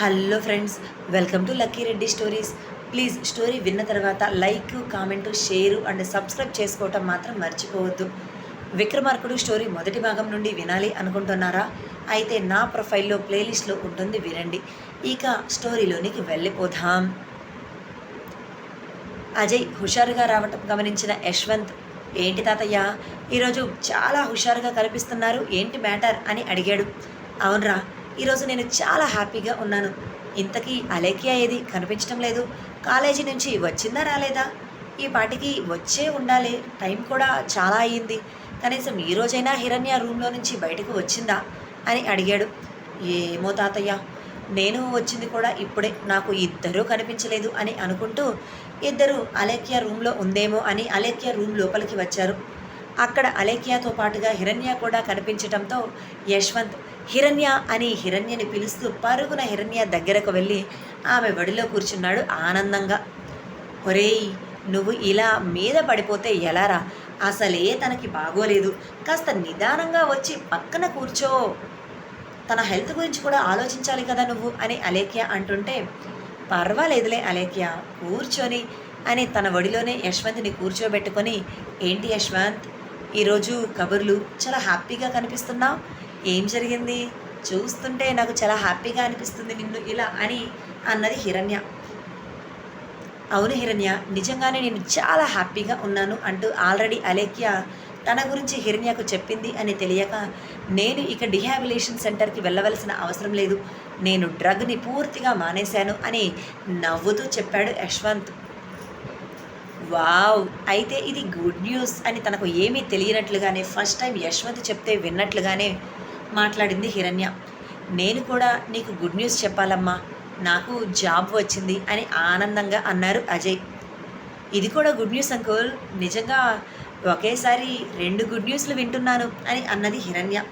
Hello friends welcome to Lucky Reddy stories. Please story విన్న తర్వాత like comment share and subscribe చేసుకోవటం మాత్రం మర్చిపోవద్దు. విక్రమార్కుడు స్టోరీ మొదటి భాగం నుండి వినాలి అనుకుంటున్నారా? అయితే నా ప్రొఫైల్లో ప్లేలిస్ట్లో ఉంటుంది వినండి. ఇక స్టోరీలోనికి వెళ్ళిపోదాం. అజయ్ హుషారుగా రావటం గమనించిన యశ్వంత్ ఏంటి తాతయ్య? ఈరోజు చాలా హుషారుగా కనిపిస్తున్నారు ఏంటి మ్యాటర్? అని అడిగాడు. అవునరా ఈరోజు నేను చాలా హ్యాపీగా ఉన్నాను. ఇంతకీ అలేఖ్య ఏది? కనిపించడం లేదు. కాలేజీ నుంచి వచ్చిందా రాలేదా? ఈ పాటికి వచ్చే ఉండాలి. టైం కూడా చాలా అయ్యింది. కనీసం ఈ రోజైనా హిరణ్య రూమ్లో నుంచి బయటకు వచ్చిందా అని అడిగాడు. ఏమో తాతయ్య నేను వచ్చింది కూడా ఇప్పుడే. నాకు ఇద్దరూ కనిపించలేదు అని అనుకుంటూ ఇద్దరు అలేఖ్య రూమ్లో ఉందేమో అని అలేఖ్య రూమ్ లోపలికి వచ్చారు. అక్కడ అలేఖ్యతో పాటుగా హిరణ్య కూడా కనిపించటంతో యశ్వంత్ హిరణ్య అని హిరణ్యని పిలుస్తూ పరుగున హిరణ్య దగ్గరకు వెళ్ళి ఆమె వడిలో కూర్చున్నాడు ఆనందంగా. ఒరేయ్ నువ్వు ఇలా మీద పడిపోతే ఎలారా? అసలే తనకి బాగోలేదు. కాస్త నిదానంగా వచ్చి పక్కన కూర్చో. తన హెల్త్ గురించి కూడా ఆలోచించాలి కదా నువ్వు అని అలేఖ్య అంటుంటే పర్వాలేదులే అలేఖ్య కూర్చొని అని తన ఒడిలోనే యశ్వంత్ని కూర్చోబెట్టుకొని ఏంటి యశ్వంత్ ఈరోజు కబుర్లు చాలా హ్యాపీగా కనిపిస్తున్నావు? ఏం జరిగింది? చూస్తుంటే నాకు చాలా హ్యాపీగా అనిపిస్తుంది నిన్ను ఇలా అని అన్నది హిరణ్య. అవును హిరణ్య నిజంగానే నేను చాలా హ్యాపీగా ఉన్నాను అంటూ ఆల్రెడీ అలేఖ్య తన గురించి హిరణ్యకు చెప్పింది అని తెలియక నేను ఇక డిహాబిలేషన్ సెంటర్కి వెళ్ళవలసిన అవసరం లేదు. నేను డ్రగ్ని పూర్తిగా మానేశాను అని నవ్వుతూ చెప్పాడు యశ్వంత్. వావ్! అయితే ఇది గుడ్ న్యూస్ అని తనకు ఏమీ తెలియనట్లుగానే ఫస్ట్ టైం యశ్వంత్ చెప్తే విన్నట్లుగానే మాట్లాడింది హిరణ్య. నేను కూడా నీకు గుడ్ న్యూస్ చెప్పాలమ్మా. నాకు జాబ్ వచ్చింది అని ఆనందంగా అన్నారు అజయ్. ఇది కూడా గుడ్ న్యూస్ అంకుల్ నిజంగా ఒకేసారి రెండు గుడ్ న్యూస్లు వింటున్నాను అని అన్నది హిరణ్య.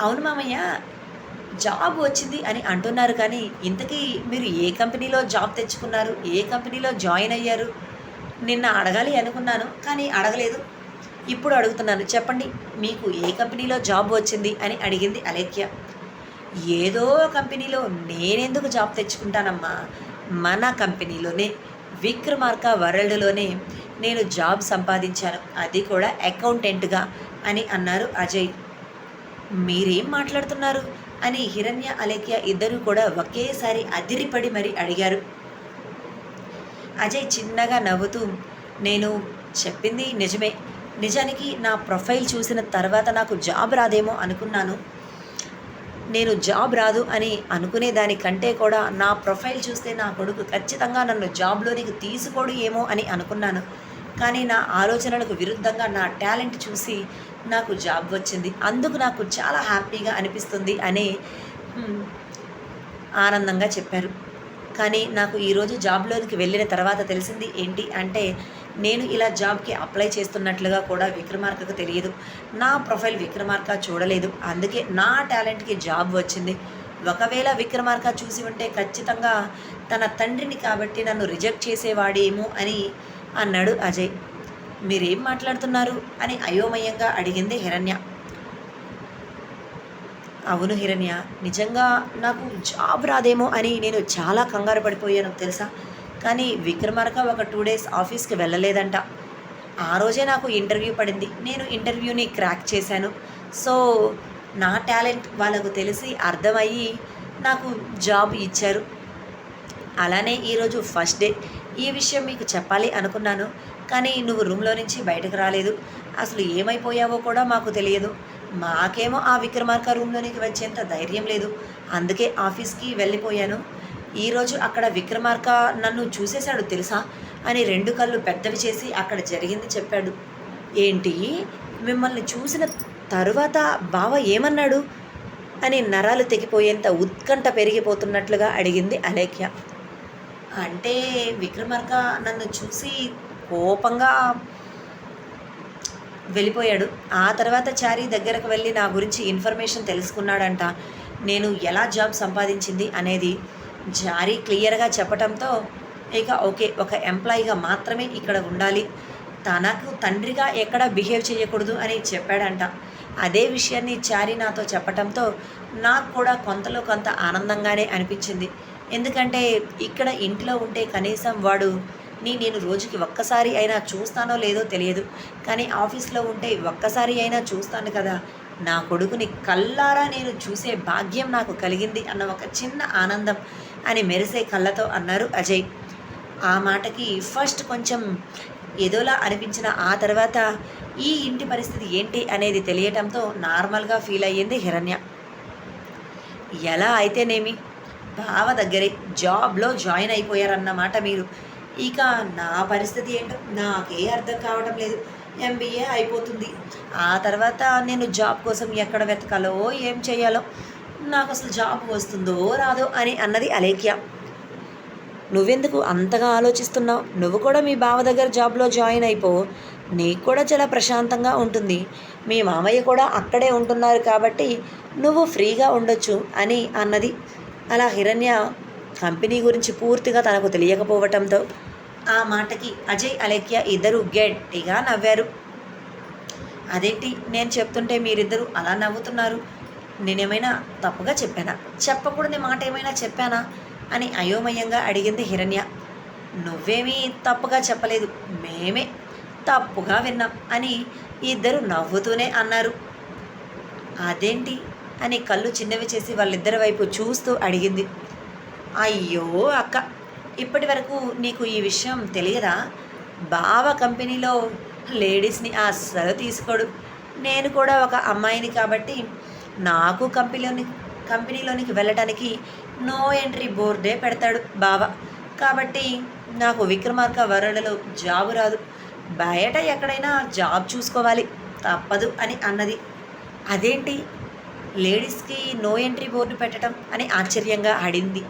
అవును మామయ్య జాబ్ వచ్చింది అని అంటున్నారు కానీ ఇంతకీ మీరు ఏ కంపెనీలో జాబ్ తెచ్చుకున్నారు? ఏ కంపెనీలో జాయిన్ అయ్యారు? నిన్న అడగాలి అనుకున్నాను కానీ అడగలేదు. ఇప్పుడు అడుగుతున్నాను చెప్పండి మీకు ఏ కంపెనీలో జాబ్ వచ్చింది అని అడిగింది అలేఖ్య. ఏదో కంపెనీలో నేనెందుకు జాబ్ తెచ్చుకుంటానమ్మా? మన కంపెనీలోనే విక్రమార్క వరల్డ్లోనే నేను జాబ్ సంపాదించాను. అది కూడా అకౌంటెంట్గా అని అన్నారు అజయ్. మీరేం మాట్లాడుతున్నారు? అని హిరణ్య అలేఖ్య ఇద్దరూ కూడా ఒకేసారి అదిరిపడి మరి అడిగారు. అజయ్ చిన్నగా నవ్వుతూ నేను చెప్పింది నిజమే. నిజానికి నా ప్రొఫైల్ చూసిన తర్వాత నాకు జాబ్ రాదేమో అనుకున్నాను. నేను జాబ్ రాదు అని అనుకునే దానికంటే కూడా నా ప్రొఫైల్ చూస్తే నా కొడుకు ఖచ్చితంగా నన్ను జాబ్లోనికి తీసుకోడు ఏమో అని అనుకున్నాను. కానీ నా ఆలోచనలకు విరుద్ధంగా నా టాలెంట్ చూసి నాకు జాబ్ వచ్చింది. అందుకు నాకు చాలా హ్యాపీగా అనిపిస్తుంది అని ఆనందంగా చెప్పారు. కానీ నాకు ఈరోజు జాబ్లోనికి వెళ్ళిన తర్వాత తెలిసింది ఏంటి అంటే నేను ఇలా జాబ్కి అప్లై చేస్తున్నట్లుగా కూడా విక్రమార్కకు తెలియదు. నా ప్రొఫైల్ విక్రమార్క చూడలేదు. అందుకే నా టాలెంట్కి జాబ్ వచ్చింది. ఒకవేళ విక్రమార్క చూసి ఉంటే ఖచ్చితంగా తన తండ్రిని కాబట్టి నన్ను రిజెక్ట్ చేసేవాడేమో అని అన్నాడు అజయ్. మీరేం మాట్లాడుతున్నారు? అని అయోమయంగా అడిగింది హిరణ్య. అవును హిరణ్య నిజంగా నాకు జాబ్ రాదేమో అని నేను చాలా కంగారు పడిపోయాను తెలుసా? కానీ విక్రమార్క ఒక టూ డేస్ ఆఫీస్కి వెళ్ళలేదంట. ఆ రోజే నాకు ఇంటర్వ్యూ పడింది. నేను ఇంటర్వ్యూని క్రాక్ చేశాను. సో నా టాలెంట్ వాళ్ళకు తెలిసి అర్థమయ్యి నాకు జాబ్ ఇచ్చారు. అలానే ఈరోజు ఫస్ట్ డే. ఈ విషయం మీకు చెప్పాలి అనుకున్నాను. కానీ నువ్వు రూమ్లో నుంచి బయటకు రాలేదు. అసలు ఏమైపోయావో కూడా మాకు తెలియదు. మాకేమో ఆ విక్రమార్క రూమ్లోనికి వచ్చేంత ధైర్యం లేదు. అందుకే ఆఫీస్కి వెళ్ళిపోయాను. ఈరోజు అక్కడ విక్రమార్క నన్ను చూసేశాడు తెలుసా? అని రెండు కళ్ళు పెద్దవి చేసి అక్కడ జరిగింది చెప్పాడు. ఏంటి? మిమ్మల్ని చూసిన తరువాత బావ ఏమన్నాడు? అని నరాలు తెగిపోయేంత ఉత్కంఠ పెరిగిపోతున్నట్లుగా అడిగింది అలేఖ్య. అంటే విక్రమార్క నన్ను చూసి కోపంగా వెళ్ళిపోయాడు. ఆ తర్వాత చారీ దగ్గరకు వెళ్ళి నా గురించి ఇన్ఫర్మేషన్ తెలుసుకున్నాడంట. నేను ఎలా జాబ్ సంపాదించింది అనేది జారీ క్లియర్గా చెప్పటంతో ఇక ఓకే ఒక ఎంప్లాయీగా మాత్రమే ఇక్కడ ఉండాలి. తనకు తండ్రిగా ఎక్కడ బిహేవ్ చేయకూడదు అని చెప్పాడంట. అదే విషయాన్ని చారి నాతో చెప్పటంతో నాకు కూడా కొంతలో కొంత ఆనందంగానే అనిపించింది. ఎందుకంటే ఇక్కడ ఇంట్లో ఉంటే కనీసం వాడు నీ నేను రోజుకి ఒక్కసారి అయినా చూస్తానో లేదో తెలియదు. కానీ ఆఫీస్లో ఉంటే ఒక్కసారి అయినా చూస్తాను కదా నా కొడుకుని కల్లారా నేను చూసే భాగ్యం నాకు కలిగింది అన్న ఒక చిన్న ఆనందం అని మెరిసే కళ్ళతో అన్నారు అజయ్. ఆ మాటకి ఫస్ట్ కొంచెం ఏదోలా అనిపించిన ఆ తర్వాత ఈ ఇంటి పరిస్థితి ఏంటి అనేది తెలియటంతో నార్మల్గా ఫీల్ అయ్యింది హిరణ్య. ఎలా అయితేనేమి? బావ దగ్గరే జాబ్లో జాయిన్ అయిపోయారన్నమాట మీరు. ఇక నా పరిస్థితి ఏంటో నాకే అర్థం కావడం లేదు. ఎంబీఏ అయిపోతుంది. ఆ తర్వాత నేను జాబ్ కోసం ఎక్కడ వెతకాలో ఏం చేయాలో నాకు అసలు జాబ్ వస్తుందో రాదో అని అన్నది అలేఖ్య. నువ్వెందుకు అంతగా ఆలోచిస్తున్నావు? నువ్వు కూడా మీ బావ దగ్గర జాబ్లో జాయిన్ అయిపో. నీకు కూడా చాలా ప్రశాంతంగా ఉంటుంది. మీ మామయ్య కూడా అక్కడే ఉంటున్నారు కాబట్టి నువ్వు ఫ్రీగా ఉండొచ్చు అని అన్నది. అలా హిరణ్య కంపెనీ గురించి పూర్తిగా తనకు తెలియకపోవటంతో ఆ మాటకి అజయ్ అలేఖ్య ఇద్దరు గట్టిగా నవ్వారు. అదేంటి? నేను చెప్తుంటే మీరిద్దరూ అలా నవ్వుతున్నారు. నేనేమైనా తప్పుగా చెప్పానా? చెప్పకూడని మాట ఏమైనా చెప్పానా? అని అయోమయంగా అడిగింది హిరణ్య. నువ్వేమీ తప్పుగా చెప్పలేదు. మేమే తప్పుగా విన్నాం అని ఇద్దరు నవ్వుతూనే అన్నారు. అదేంటి? అని కళ్ళు చిన్నవి చేసి వాళ్ళిద్దరి వైపు చూస్తూ అడిగింది. అయ్యో అక్క ఇప్పటి వరకు నీకు ఈ విషయం తెలియదా? బావ కంపెనీలో లేడీస్ని అస్సలు తీసుకోడు. నేను కూడా ఒక అమ్మాయిని కాబట్టి నాకు కంపెనీలోని కంపెనీలోనికి వెళ్ళటానికి నో ఎంట్రీ బోర్డే పెడతాడు బావ. కాబట్టి నాకు విక్రమార్క వరడలో జాబు రాదు. బయట ఎక్కడైనా జాబ్ చూసుకోవాలి. తప్పదు అని అన్నది. అదేంటి? లేడీస్కి నో ఎంట్రీ బోర్డు పెట్టడం అని ఆశ్చర్యంగా అడింది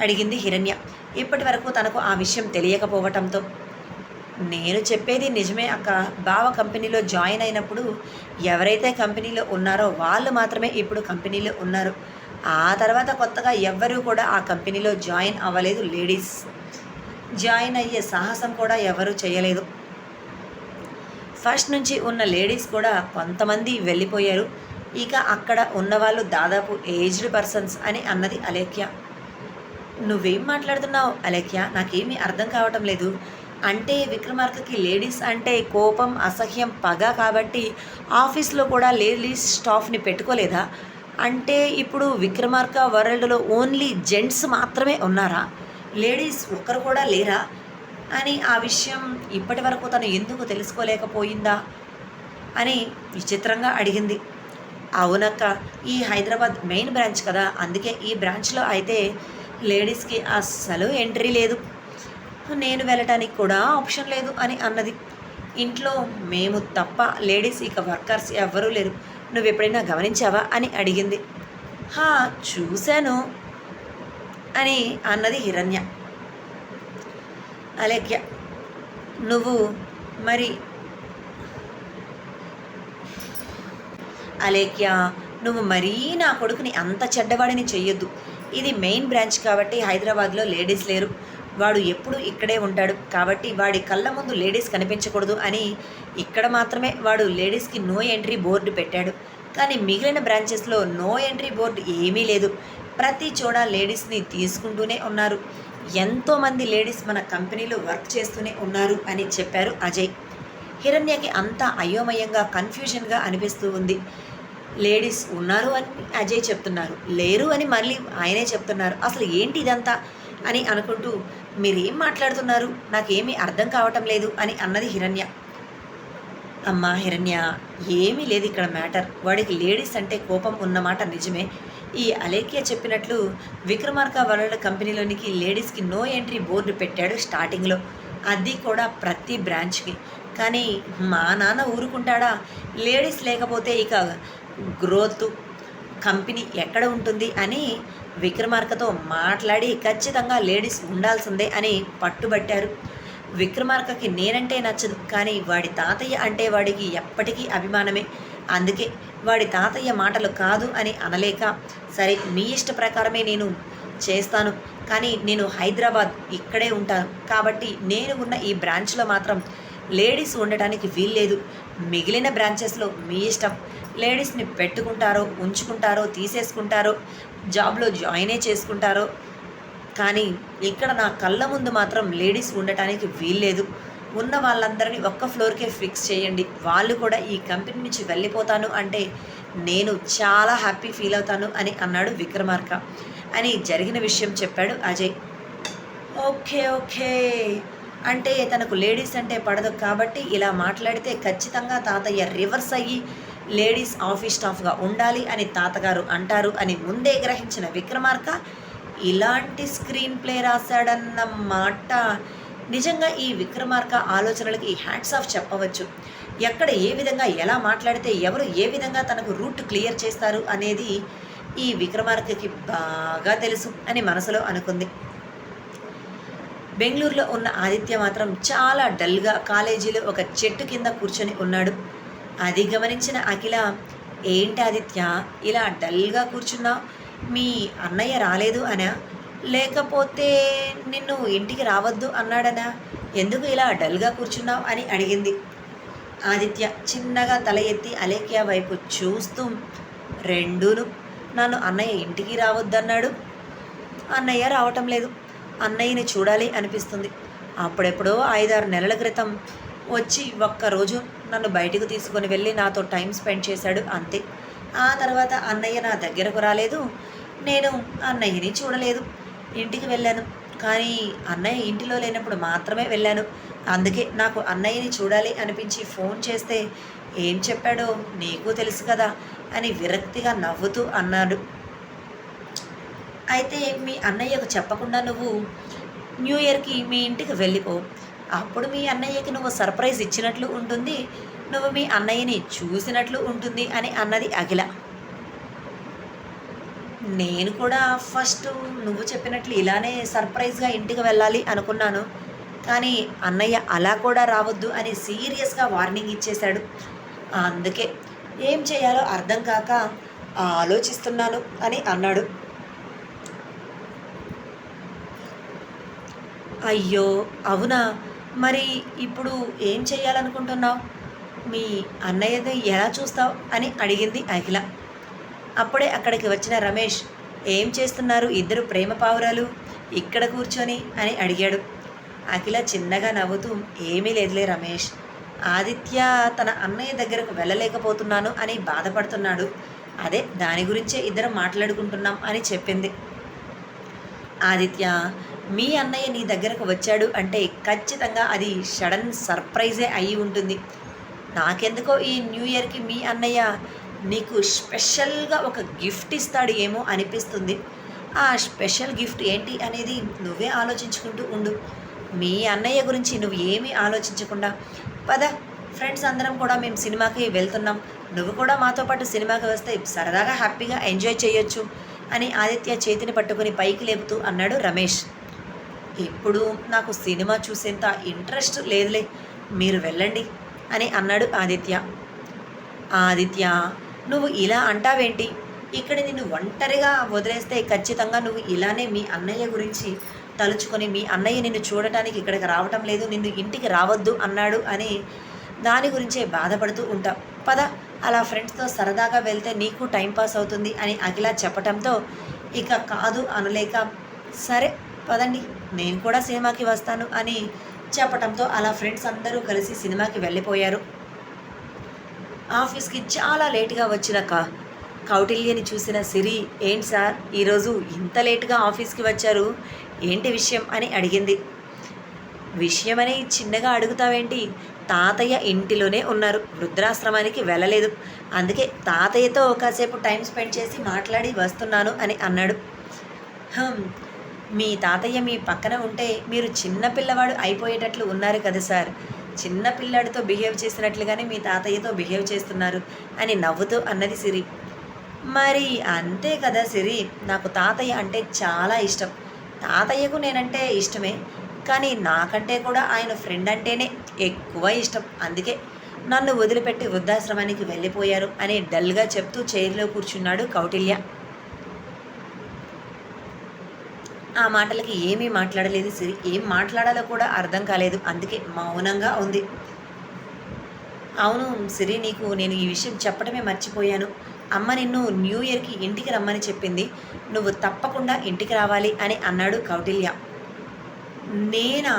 అడిగింది హిరణ్య. ఇప్పటి వరకు తనకు ఆ విషయం తెలియకపోవటంతో. నేను చెప్పేది నిజమే అక్క. బావ కంపెనీలో జాయిన్ అయినప్పుడు ఎవరైతే కంపెనీలో ఉన్నారో వాళ్ళు మాత్రమే ఇప్పుడు కంపెనీలో ఉన్నారు. ఆ తర్వాత కొత్తగా ఎవ్వరూ కూడా ఆ కంపెనీలో జాయిన్ అవ్వలేదు లేడీస్. జాయిన్ అయ్యే సాహసం కూడా ఎవరూ చేయలేదు. ఫస్ట్ నుంచి ఉన్న లేడీస్ కూడా కొంతమంది వెళ్ళిపోయారు. ఇక అక్కడ ఉన్నవాళ్ళు దాదాపు ఏజ్డ్ పర్సన్స్ అని అన్నది అలేఖ్య. నువ్వేం మాట్లాడుతున్నావు అలేఖ్య? నాకేమీ అర్థం కావటం లేదు. అంటే విక్రమార్కకి లేడీస్ అంటే కోపం అసహ్యం పగ కాబట్టి ఆఫీస్లో కూడా లేడీస్ స్టాఫ్ని పెట్టుకోలేదా? అంటే ఇప్పుడు విక్రమార్క వరల్డ్లో ఓన్లీ జెంట్స్ మాత్రమే ఉన్నారా? లేడీస్ ఒక్కరు కూడా లేరా? అని ఆ విషయం ఇప్పటి వరకు తను ఎందుకు తెలుసుకోలేకపోయిందా? అని విచిత్రంగా అడిగింది. అవునక్క ఈ హైదరాబాద్ మెయిన్ బ్రాంచ్ కదా అందుకే ఈ బ్రాంచ్లో అయితే లేడీస్కి అస్సలు ఎంట్రీ లేదు. నేను వెళ్ళటానికి కూడా ఆప్షన్ లేదు అని అన్నది. ఇంట్లో మేము తప్ప లేడీస్ ఇక వర్కర్స్ ఎవ్వరూ లేరు. నువ్వు ఎప్పుడైనా గమనించావా అని అడిగింది. హా చూశాను అని అన్నది హిరణ్య. అలేఖ్య నువ్వు మరి అలేఖ్య నువ్వు మరీ నా కొడుకుని అంత చెడ్డవాడిని చెయ్యొద్దు. ఇది మెయిన్ బ్రాంచ్ కాబట్టి హైదరాబాద్లో లేడీస్ లేరు. వాడు ఎప్పుడు ఇక్కడే ఉంటాడు. కాబట్టి వాడి కళ్ళ ముందు లేడీస్ కనిపించకూడదు అని ఇక్కడ మాత్రమే వాడు లేడీస్కి నో ఎంట్రీ బోర్డు పెట్టాడు. కానీ మిగిలిన బ్రాంచెస్లో నో ఎంట్రీ బోర్డు ఏమీ లేదు. ప్రతి చోట లేడీస్ని తీసుకుంటూనే ఉన్నారు. ఎంతోమంది లేడీస్ మన కంపెనీలో వర్క్ చేస్తూనే ఉన్నారు అని చెప్పారు అజయ్. హిరణ్యకి అంతా అయోమయంగా కన్ఫ్యూజన్గా అనిపిస్తూ ఉంది. లేడీస్ ఉన్నారు అని అజయ్ చెప్తున్నారు. లేరు అని మళ్ళీ ఆయనే చెప్తున్నారు. అసలు ఏంటి ఇదంతా అని అనుకుంటూ మీరేం మాట్లాడుతున్నారు? నాకేమీ అర్థం కావటం లేదు అని అన్నది హిరణ్య. అమ్మా హిరణ్య ఏమీ లేదు ఇక్కడ మ్యాటర్. వాడికి లేడీస్ అంటే కోపం ఉన్నమాట నిజమే. ఈ అలేఖ్య చెప్పినట్లు విక్రమార్క వరల్డ్ కంపెనీలోనికి లేడీస్కి నో ఎంట్రీ బోర్డు పెట్టాడు స్టార్టింగ్లో. అది కూడా ప్రతి బ్రాంచ్కి. కానీ మా నాన్న ఊరుకుంటాడా? లేడీస్ లేకపోతే ఇక గ్రోత్ కంపెనీ ఎక్కడ ఉంటుంది అని విక్రమార్కతో మాట్లాడి ఖచ్చితంగా లేడీస్ ఉండాల్సిందే అని పట్టుబట్టారు. విక్రమార్కకి నేనంటే నచ్చదు కానీ వాడి తాతయ్య అంటే వాడికి ఎప్పటికీ అభిమానమే. అందుకే వాడి తాతయ్య మాటలు కాదు అని అనలేక సరే మీ ఇష్ట ప్రకారమే నేను చేస్తాను కానీ నేను హైదరాబాద్ ఇక్కడే ఉంటాను. కాబట్టి నేను ఉన్న ఈ బ్రాంచ్లో మాత్రం లేడీస్ ఉండటానికి వీల్లేదు. మిగిలిన బ్రాంచెస్లో మీ ఇష్టం. లేడీస్ని పెట్టుకుంటారో ఉంచుకుంటారో తీసేసుకుంటారో జాబ్లో జాయినే చేసుకుంటారో కానీ ఇక్కడ నా కళ్ళ ముందు మాత్రం లేడీస్ ఉండటానికి వీల్లేదు. ఉన్న వాళ్ళందరినీ ఒక్క ఫ్లోర్కే ఫిక్స్ చేయండి. వాళ్ళు కూడా ఈ కంపెనీ నుంచి వెళ్ళిపోతాను అంటే నేను చాలా హ్యాపీ ఫీల్ అవుతాను అని అన్నాడు విక్రమార్క. అని జరిగిన విషయం చెప్పాడు అజయ్. Okay okay. అంటే తనకు లేడీస్ అంటే పడదు కాబట్టి ఇలా మాట్లాడితే ఖచ్చితంగా తాతయ్య రివర్స్ అయ్యి లేడీస్ ఆఫీస్ స్టాఫ్గా ఉండాలి అని తాతగారు అంటారు అని ముందే గ్రహించిన విక్రమార్క ఇలాంటి స్క్రీన్ ప్లే రాశాడన్న మాట. నిజంగా ఈ విక్రమార్క ఆలోచనలకి హ్యాట్స్ ఆఫ్ చెప్పవచ్చు. ఎక్కడ ఏ విధంగా ఎలా మాట్లాడితే ఎవరు ఏ విధంగా తనకు రూట్ క్లియర్ చేస్తారు అనేది ఈ విక్రమార్కకి బాగా తెలుసు అని మనసులో అనుకుంది. బెంగళూరులో ఉన్న ఆదిత్య మాత్రం చాలా డల్గా కాలేజీలో ఒక చెట్టు కింద కూర్చొని ఉన్నాడు. అది గమనించిన అఖిల ఏంటి ఆదిత్య ఇలా డల్గా కూర్చున్నా? మీ అన్నయ్య రాలేదు అనా? లేకపోతే నిన్ను ఇంటికి రావద్దు అన్నాడనా? ఎందుకు ఇలా డల్గా కూర్చున్నావు? అని అడిగింది. ఆదిత్య చిన్నగా తల ఎత్తి అలేఖ్య వైపు చూస్తూ రెండూను నన్ను అన్నయ్య ఇంటికి రావద్దన్నాడు. అన్నయ్య రావటం లేదు. అన్నయ్యని చూడాలి అనిపిస్తుంది. అప్పుడెప్పుడో ఐదారు నెలల క్రితం వచ్చి ఒక్కరోజు నన్ను బయటకు తీసుకొని వెళ్ళి నాతో టైం స్పెండ్ చేశాడు అంతే. ఆ తర్వాత అన్నయ్య నా దగ్గరకు రాలేదు. నేను అన్నయ్యని చూడలేదు. ఇంటికి వెళ్ళాను. కానీ అన్నయ్య ఇంటిలో లేనప్పుడు మాత్రమే వెళ్ళాను. అందుకే నాకు అన్నయ్యని చూడాలి అనిపించి ఫోన్ చేస్తే ఏం చెప్పాడో నీకు తెలుసు కదా అని విరక్తిగా నవ్వుతూ అన్నాడు. అయితే మీ అన్నయ్యకు చెప్పకుండా నువ్వు న్యూ ఇయర్కి మీ ఇంటికి వెళ్ళిపో. అప్పుడు మీ అన్నయ్యకి నువ్వు సర్ప్రైజ్ ఇచ్చినట్లు ఉంటుంది నువ్వు మీ అన్నయ్యని చూసినట్లు ఉంటుంది అని అన్నది అఖిల. నేను కూడా ఫస్ట్ నువ్వు చెప్పినట్లు ఇలానే సర్ప్రైజ్గా ఇంటికి వెళ్ళాలి అనుకున్నాను. కానీ అన్నయ్య అలా కూడా రావద్దు అని సీరియస్గా వార్నింగ్ ఇచ్చేశాడు. అందుకే ఏం చేయాలో అర్థం కాక ఆలోచిస్తున్నాను అని అన్నాడు. అయ్యో అవునా? మరి ఇప్పుడు ఏం చేయాలనుకుంటున్నావు మీ అన్నయ్యని ఎలా చూస్తావు? అని అడిగింది అఖిల. అప్పుడే అక్కడికి వచ్చిన రమేష్ ఏం చేస్తున్నారు ఇద్దరు ప్రేమ పావురాలు? ఇక్కడ కూర్చొని? అని అడిగాడు. అఖిల చిన్నగా నవ్వుతూ ఏమీ లేదులే రమేష్. ఆదిత్య తన అన్నయ్య దగ్గరకు వెళ్ళలేకపోతున్నాను అని బాధపడుతున్నాడు. అదే దాని గురించే ఇద్దరం మాట్లాడుకుంటున్నాం అని చెప్పింది. ఆదిత్య మీ అన్నయ్య నీ దగ్గరకు వచ్చాడు అంటే ఖచ్చితంగా అది సడన్ సర్ప్రైజే అయి ఉంటుంది. నాకెందుకో ఈ న్యూ ఇయర్కి మీ అన్నయ్య నీకు స్పెషల్గా ఒక గిఫ్ట్ ఇస్తాడు ఏమో అనిపిస్తుంది. ఆ స్పెషల్ గిఫ్ట్ ఏంటి అనేది నువ్వే ఆలోచించుకుంటూ ఉండు. మీ అన్నయ్య గురించి నువ్వు ఏమీ ఆలోచించకుండా పద ఫ్రెండ్స్ అందరం కూడా మేము సినిమాకి వెళ్తున్నాం. నువ్వు కూడా మాతో పాటు సినిమాకి వస్తే సరదాగా హ్యాపీగా ఎంజాయ్ చేయొచ్చు అని ఆదిత్య చేతిని పట్టుకుని పైకి లేపుతూ అన్నాడు రమేష్. ఎప్పుడు నాకు సినిమా చూసేంత ఇంట్రెస్ట్ లేదులే మీరు వెళ్ళండి అని అన్నాడు ఆదిత్య. ఆదిత్య నువ్వు ఇలా అంటావేంటి? ఇక్కడ నిన్ను ఒంటరిగా వదిలేస్తే ఖచ్చితంగా నువ్వు ఇలానే మీ అన్నయ్య గురించి తలుచుకొని మీ అన్నయ్య నిన్ను చూడటానికి ఇక్కడికి రావటం లేదు నిన్ను ఇంటికి రావద్దు అన్నాడు అని దాని గురించే బాధపడుతూ ఉంటాం. పద అలా ఫ్రెండ్స్తో సరదాగా వెళ్తే నీకు టైం పాస్ అవుతుంది అని అఖిల చెప్పటంతో ఇక కాదు అనలేక సరే పదండి నేను కూడా సినిమాకి వస్తాను అని చెప్పటంతో అలా ఫ్రెండ్స్ అందరూ కలిసి సినిమాకి వెళ్ళిపోయారు. ఆఫీస్కి చాలా లేటుగా వచ్చిన కా కౌటిల్యని చూసిన సిరి ఏంటి సార్ ఈరోజు ఇంత లేటుగా ఆఫీస్కి వచ్చారు? ఏంటి విషయం? అని అడిగింది. విషయమని చిన్నగా అడుగుతావేంటి? తాతయ్య ఇంటిలోనే ఉన్నారు వృద్ధాశ్రమానికి వెళ్ళలేదు. అందుకే తాతయ్యతో కాసేపు టైం స్పెండ్ చేసి మాట్లాడి వస్తున్నాను అని అన్నాడు. మీ తాతయ్య మీ పక్కన ఉంటే మీరు చిన్న పిల్లవాడు అయిపోయేటట్లు ఉన్నారు కదా సార్. చిన్న పిల్లాడితో బిహేవ్ చేసినట్లుగానే మీ తాతయ్యతో బిహేవ్ చేస్తున్నారు అని నవ్వుతూ అన్నది సిరి. మరి అంతే కదా సిరి నాకు తాతయ్య అంటే చాలా ఇష్టం. తాతయ్యకు నేనంటే ఇష్టమే కానీ నాకంటే కూడా ఆయన ఫ్రెండ్ అంటేనే ఎక్కువ ఇష్టం. అందుకే నన్ను వదిలిపెట్టి వృద్ధాశ్రమానికి వెళ్ళిపోయారు అని డల్గా చెప్తూ చైర్లో కూర్చున్నాడు కౌటిల్య. ఆ మాటలకి ఏమీ మాట్లాడలేదు సిరి. ఏం మాట్లాడాలో కూడా అర్థం కాలేదు. అందుకే మౌనంగా ఉంది. అవును సిరి నీకు నేను ఈ విషయం చెప్పడమే మర్చిపోయాను. అమ్మ నిన్ను న్యూ ఇయర్కి ఇంటికి రమ్మని చెప్పింది. నువ్వు తప్పకుండా ఇంటికి రావాలి అని అన్నాడు కౌటిల్య. నేనా?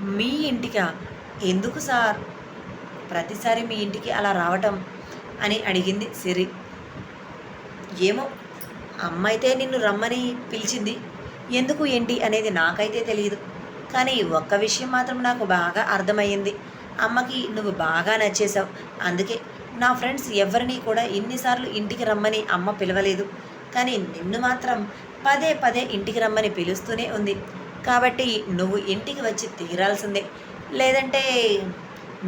మీ ఇంటికా? ఎందుకు సార్? ప్రతిసారి మీ ఇంటికి అలా రావటం? అని అడిగింది సిరి. ఏమో అమ్మ అయితే నిన్ను రమ్మని పిలిచింది. ఎందుకు ఏంటి అనేది నాకైతే తెలియదు కానీ ఒక్క విషయం మాత్రం నాకు బాగా అర్థమయ్యింది. అమ్మకి నువ్వు బాగా నచ్చేసావు అందుకే నా ఫ్రెండ్స్ ఎవరిని కూడా ఇన్నిసార్లు ఇంటికి రమ్మని అమ్మ పిలవలేదు. కానీ నిన్ను మాత్రం పదే పదే ఇంటికి రమ్మని పిలుస్తూనే ఉంది. కాబట్టి నువ్వు ఇంటికి వచ్చి తీరాల్సిందే. లేదంటే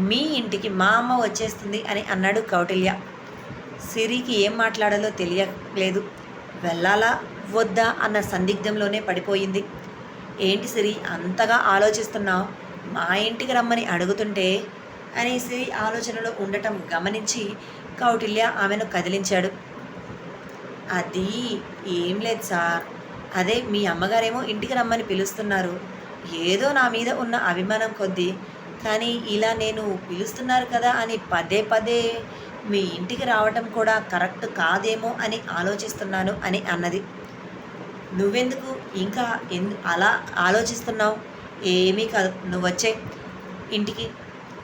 మీ ఇంటికి మా అమ్మ వచ్చేస్తుంది అని అన్నాడు కౌటిల్య. సిరికి ఏం మాట్లాడాలో తెలియలేదు. వెళ్ళాలా? వద్దా అన్న సందిగ్ధంలోనే పడిపోయింది. ఏంటి సిరి అంతగా ఆలోచిస్తున్నావు? మా ఇంటికి రమ్మని అడుగుతుంటే అని సిరి ఆలోచనలో ఉండటం గమనించి కౌటిల్య ఆమెను కదిలించాడు. అది ఏం లేదు సార్. అదే మీ అమ్మగారేమో ఇంటికి రమ్మని పిలుస్తున్నారు. ఏదో నా మీద ఉన్న అభిమానం కొద్దీ. కానీ ఇలా నేను పిలుస్తున్నారు కదా అని పదే పదే మీ ఇంటికి రావటం కూడా కరెక్ట్ కాదేమో అని ఆలోచిస్తున్నాను అని అన్నది. నువ్వెందుకు ఇంకా ఎన్ అలా ఆలోచిస్తున్నావు? ఏమీ కాదు. నువ్వు వచ్చే ఇంటికి.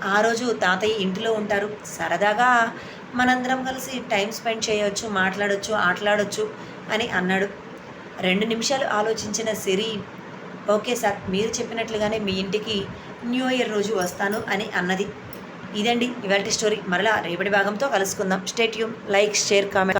ఆ రోజు తాతయ్య ఇంటిలో ఉంటారు. సరదాగా మనందరం కలిసి టైం స్పెండ్ చేయవచ్చు మాట్లాడొచ్చు ఆటలాడొచ్చు అని అన్నాడు. రెండు నిమిషాలు ఆలోచించిన సిరి ఓకే సార్ మీరు చెప్పినట్లుగానే మీ ఇంటికి న్యూ ఇయర్ రోజు వస్తాను అని అన్నది. ఇదండి ఇవాళ స్టోరీ. మరలా రేపటి భాగంతో కలుసుకుందాం. స్టేట్యూమ్ లైక్ షేర్ కామెంట్.